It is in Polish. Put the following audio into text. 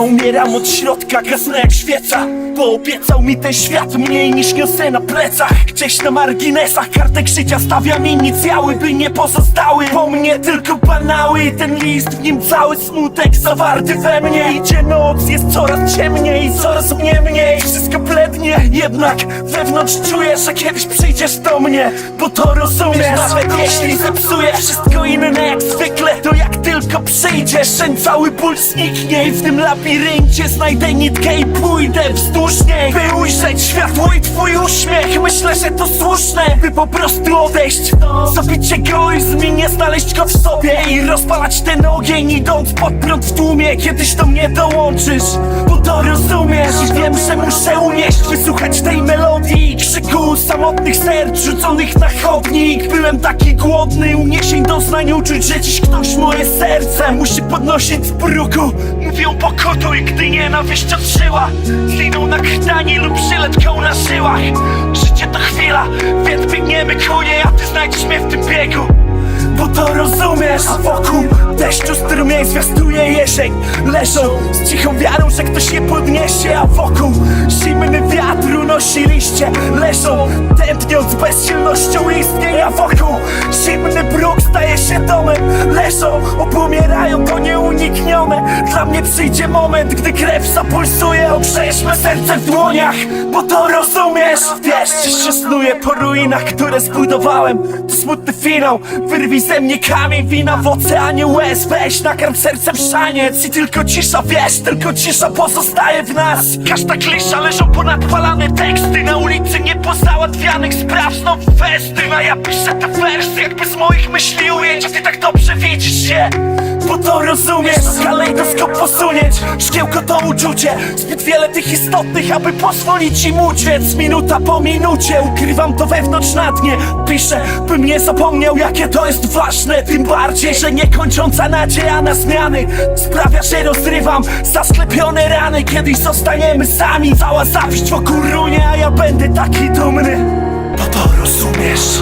Umieram od środka, gasnę jak świeca. Bo obiecał mi ten świat mniej niż niosę na plecach. Gdzieś na marginesach kartek życia stawiam inicjały By nie pozostały po mnie tylko banały. I Ten list w nim cały smutek zawarty we mnie. Idzie noc, jest coraz ciemniej, coraz mnie mniej. Wszystko blednie, jednak wewnątrz czuję, że kiedyś przyjdziesz do mnie Bo to rozumiesz, nawet jeśli zepsuję wszystko inne jak zwykle To jak tylko przyjdziesz, ten cały ból zniknie I w tym labiryncie znajdę nitkę i pójdę wzdłuż niej. By ujrzeć światło i twój uśmiech Myślę, że to słuszne, by po prostu odejść Zabić egoizm i nie znaleźć go w sobie. I rozpalać ten ogień idąc pod prąd w tłumie. Kiedyś do mnie dołączysz, bo to rozumiesz. I wiem, że muszę unieść, wysłuchać tej melodii. Krzyku samotnych serc rzuconych na chodnik. Byłem taki głodny, uniesień doznań Uczuć, że dziś ktoś moje serce musi podnosić z bruku. Mówią pokutuj, gdy nienawiść odszyła Zliną na krtani lub żyletką na żyłach Życie to chwila, więc biegniemy ku A ty znajdziesz mnie w tym biegu. Bo to rozumiesz A wokół deszczu strumień zwiastuje jesień. Leżą z cichą wiarą, że ktoś je podniesie A wokół zimny wiatr unosi liście Leżą tętniąc bezsilnością istnienia Wokół. Zimny bruk staje się domem Leżą, obumierają to nieuniknione. Dla mnie przyjdzie moment, gdy krew zapulsuje. Ogrzejesz serce w dłoniach, bo to rozumiesz. Wiesz, że snuję po ruinach, które zbudowałem? To smutny finał, wyrwij ze mnie kamień. Wina w oceanie łez, weź nakarm w szaniec I tylko cisza, wiesz, tylko cisza pozostaje w nas. Każda klisza leżą ponadpalane teksty Na ulicy nie pozałatwianych spraw. Znowu festyn, a ja piszę te wersy Jakby z moich myśli ujęć, ty tak dobrze widzisz je bo to rozumiesz, kalejdoskop posunieć Szkiełko to uczucie, zbyt wiele tych istotnych Aby pozwolić im uciec. Minuta po minucie, ukrywam to wewnątrz na dnie. Piszę, bym nie zapomniał jakie to jest ważne. Tym bardziej, że niekończąca nadzieja na zmiany Sprawia, że rozrywam zasklepione rany. Kiedyś zostaniemy sami Cała zawiść wokół runie, a ja będę taki dumny. Bo to rozumiesz